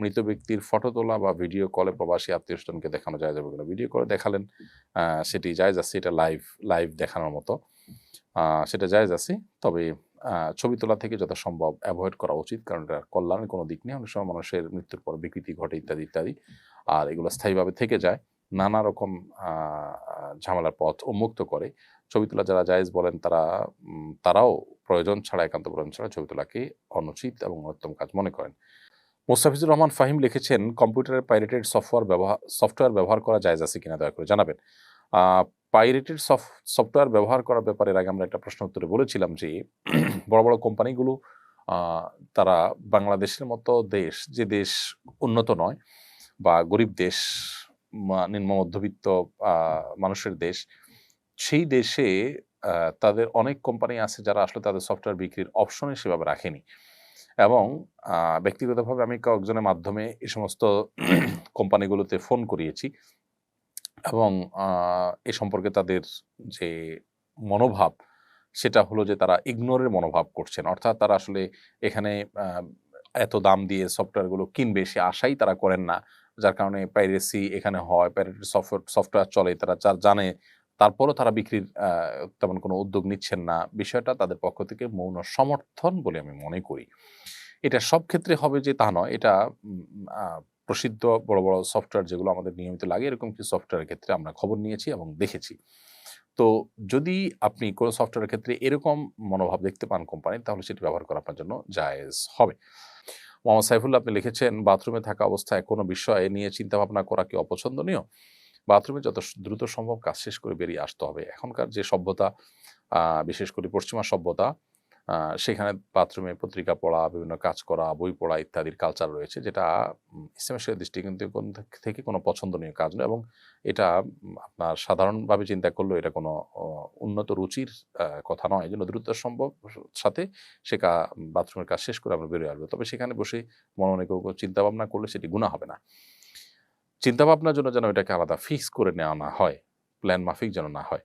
মৃত ব্যক্তির ফটো তোলা বা ভিডিও কলে প্রবাসী আত্মীয় স্বজনকে দেখানো যায় যাবে কিনা? ভিডিও কলে দেখালেন সেটি জায়জ আছে এটা লাইভ লাইভ দেখানোর মতো। সেটা জায়জ আছে তবে ছবি তোলা থেকে যত সম্ভব অ্যাভয়েড করা উচিত, কারণ এটা কল্যাণের কোনো দিক নেই। অনেক সময় মানুষের মৃত্যুর পর বিকৃতি ঘটে, ইত্যাদি ইত্যাদি। আর এগুলো স্থায়ীভাবে থেকে যায়, নানা রকম ঝামেলার পথ উন্মুক্ত করে। ছবি তোলা যারা জায়েজ বলেন, তারা তারাও প্রয়োজন ছাড়া, একান্ত প্রয়োজন ছাড়া ছবি তোলাকে অনুচিত এবং অন্যতম কাজ মনে করেন। মোস্তাফিজুর রহমান ফাহিম লিখেছেন, কম্পিউটারের পাইরেটেড সফটওয়্যার ব্যবহার সফটওয়্যার ব্যবহার করা জায়েজ আছে কিনা দয়া করে জানাবেন। পাইরেটেড সফটওয়্যার ব্যবহার করার ব্যাপারে আগে আমরা একটা প্রশ্ন উত্তরে বলেছিলাম যে, বড় বড় কোম্পানিগুলো তারা বাংলাদেশের মতো দেশ, যে দেশ উন্নত নয় বা গরিব দেশ নিম্ন মধ্যবিত্ত মানুষের দেশ, সেই দেশে তাদের অনেক কোম্পানি আছে যারা আসলে তাদের সফটওয়্যার বিক্রির অপশনে সেভাবে রাখেনি। এবং ব্যক্তিগতভাবে আমি কয়েকজনের মাধ্যমে এ সমস্ত কোম্পানিগুলোতে ফোন করিয়েছি এবং এ সম্পর্কে তাদের যে মনোভাব, সেটা হলো যে তারা ইগনোরের মনোভাব করছেন। অর্থাৎ তারা আসলে এখানে এত দাম দিয়ে সফটওয়্যারগুলো কিনবে, সে আশাই তারা করেন না। যার কারণে পাইরেসি এখানে হয় পাইরেটেড সফটওয়্যার সফটওয়্যার চলে, তারা যা জানে তারপরও তারা বিক্রির তেমন কোনো উদ্যোগ নিচ্ছেন না। বিষয়টা তাদের পক্ষ থেকে মৌন সমর্থন বলে আমি মনে করি। এটা সব ক্ষেত্রে হবে যে তা নয়। এটা প্রসিদ্ধ বড় বড় সফটওয়্যার যেগুলো আমাদের নিয়মিত লাগে, এরকম কিছু সফটওয়্যারের ক্ষেত্রে আমরা খবর নিয়েছি এবং দেখেছি। তো যদি আপনি কোনো সফটওয়্যারের ক্ষেত্রে এরকম মনোভাব দেখতে পান কোম্পানির তাহলে সেটি ব্যবহার করা আপনার জন্য জায়েজ হবে। মোহাম্মদ সাইফুল্লাহ, আপনি লিখেছেন, বাথরুমে থাকা অবস্থায় কোনো বিষয়ে নিয়ে চিন্তা ভাবনা করা কি অপছন্দনীয়? বাথরুমে যত দ্রুত সম্ভব কাজ শেষ করে বেরিয়ে আসতে হবে। এখনকার যে সভ্যতা বিশেষ করে পশ্চিমা সভ্যতা সেখানে বাথরুমে পত্রিকা পড়া, বিভিন্ন কাজ করা, বই পড়া ইত্যাদির কালচার রয়েছে, যেটা ইসলামের দৃষ্টিকোণ থেকে কোনো পছন্দনীয় কাজ নয় এবং এটা আপনার সাধারণভাবে চিন্তা করলেও এটা কোনো উন্নত রুচির কথা নয়। এই জন্য দ্রুত সম্ভব সাথে সে বাথরুমের কাজ শেষ করে আমরা বেরিয়ে আসব। তবে সেখানে বসে মনে কেউ চিন্তা ভাবনা করলে সেটি গুণা হবে না। চিন্তা ভাবনার জন্য যেন এটাকে আলাদা ফিক্স করে নেওয়া না হয় প্ল্যান মাফিক যেন না হয়।